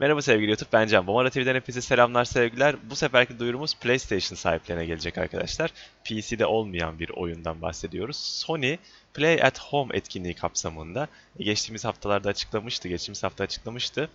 Merhaba sevgili YouTube, ben Can. Bomara TV'den hepinize selamlar, sevgiler. Bu seferki duyurumuz PlayStation sahiplerine gelecek arkadaşlar. PC'de olmayan bir oyundan bahsediyoruz. Sony Play at Home etkinliği kapsamında geçtiğimiz haftalarda açıklamıştı, geçtiğimiz hafta açıklamıştı.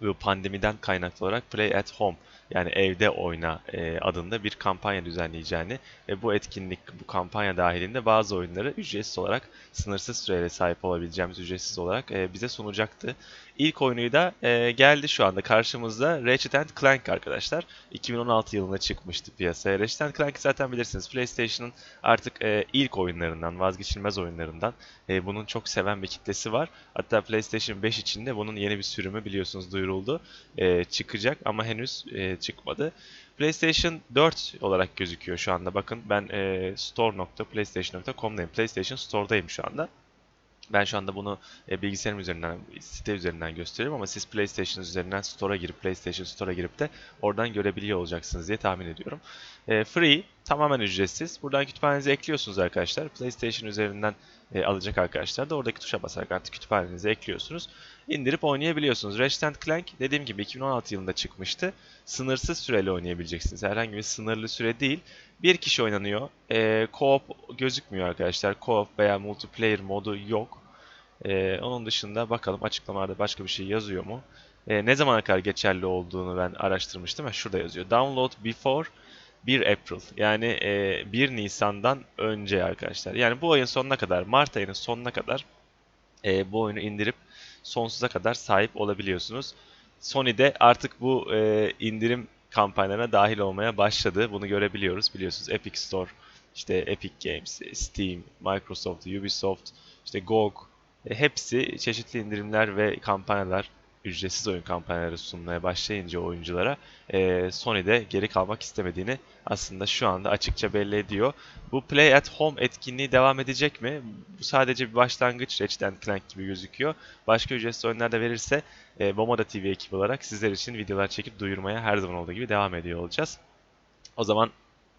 Bu pandemiden kaynaklı olarak Play at Home yani evde oyna e, adında bir kampanya düzenleyeceğini ve bu etkinlik, bu kampanya dahilinde bazı oyunları ücretsiz olarak sınırsız süreyle sahip olabileceğimiz ücretsiz olarak e, bize sunacaktı. İlk oyunu da e, geldi şu anda karşımızda Ratchet Clank arkadaşlar. 2016 yılında çıkmıştı piyasaya. Ratchet Clank'i zaten bilirsiniz PlayStation'ın artık e, ilk oyunlarından, vazgeçilmez oyunlarından. E, bunun çok seven bir kitlesi var. Hatta PlayStation 5 içinde bunun yeni bir sürümü biliyorsunuz duyuruldu. E, çıkacak ama henüz e, çıkmadı. PlayStation 4 olarak gözüküyor şu anda. Bakın ben e, store.playstation.com'dayım. PlayStation Store'dayım şu anda. Ben şu anda bunu e, bilgisayarım üzerinden, site üzerinden gösteriyorum ama siz PlayStation üzerinden Store'a girip, PlayStation Store'a girip de oradan görebiliyor olacaksınız diye tahmin ediyorum. E, free, tamamen ücretsiz. Buradan kütüphanenize ekliyorsunuz arkadaşlar. PlayStation üzerinden e, alacak arkadaşlar da oradaki tuşa basarak artık kütüphanenize ekliyorsunuz. İndirip oynayabiliyorsunuz. Ratchet Clank dediğim gibi 2016 yılında çıkmıştı. Sınırsız süreli oynayabileceksiniz. Herhangi bir sınırlı süre değil. Bir kişi oynanıyor. E, co-op gözükmüyor arkadaşlar. Co-op veya multiplayer modu yok. E, onun dışında bakalım açıklamalarda başka bir şey yazıyor mu? E, ne zamana kadar geçerli olduğunu ben araştırmıştım. Ha, şurada yazıyor. Download before 1 April. Yani e, 1 Nisan'dan önce arkadaşlar. Yani bu ayın sonuna kadar, Mart ayının sonuna kadar e, bu oyunu indirip sonsuza kadar sahip olabiliyorsunuz. Sony de artık bu e, indirim kampanyalarına dahil olmaya başladı. Bunu görebiliyoruz. Biliyorsunuz Epic Store, işte Epic Games, Steam, Microsoft, Ubisoft, işte GOG e, hepsi çeşitli indirimler ve kampanyalar, ücretsiz oyun kampanyaları sunmaya başlayınca oyunculara e, Sony de geri kalmak istemediğini aslında şu anda açıkça belli ediyor. Bu Play at Home etkinliği devam edecek mi? Bu sadece bir başlangıç Ratchet Clank gibi gözüküyor. Başka ücretsiz oyunlar da verirse e, Bomoda TV ekibi olarak sizler için videolar çekip duyurmaya her zaman olduğu gibi devam ediyor olacağız. O zaman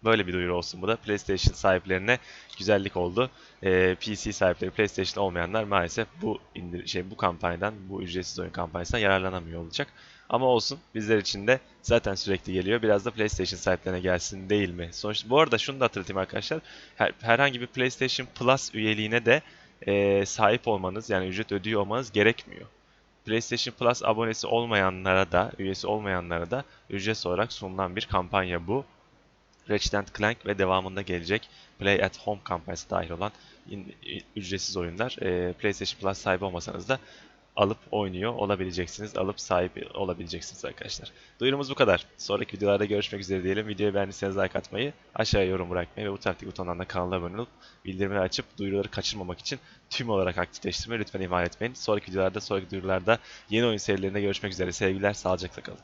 böyle bir duyuru olsun bu da. PlayStation sahiplerine güzellik oldu. Ee, PC sahipleri, PlayStation olmayanlar maalesef bu indir şey bu kampanyadan, bu ücretsiz oyun kampanyasından yararlanamıyor olacak. Ama olsun bizler için de zaten sürekli geliyor. Biraz da PlayStation sahiplerine gelsin değil mi? Sonuçta bu arada şunu da hatırlatayım arkadaşlar. Her, herhangi bir PlayStation Plus üyeliğine de e, sahip olmanız yani ücret ödüyor olmanız gerekmiyor. PlayStation Plus abonesi olmayanlara da, üyesi olmayanlara da ücretsiz olarak sunulan bir kampanya bu. Ratchet Clank ve devamında gelecek Play at Home kampanyası dahil olan ücretsiz oyunlar e, PlayStation Plus sahibi olmasanız da alıp oynuyor olabileceksiniz. Alıp sahip olabileceksiniz arkadaşlar. Duyurumuz bu kadar. Sonraki videolarda görüşmek üzere diyelim. Videoyu beğendiyseniz like atmayı, aşağıya yorum bırakmayı ve bu taraftaki butondan da kanala abone olup bildirimleri açıp duyuruları kaçırmamak için tüm olarak aktifleştirmeyi lütfen ihmal etmeyin. Sonraki videolarda, sonraki duyurularda yeni oyun serilerinde görüşmek üzere. Sevgiler, sağlıcakla kalın.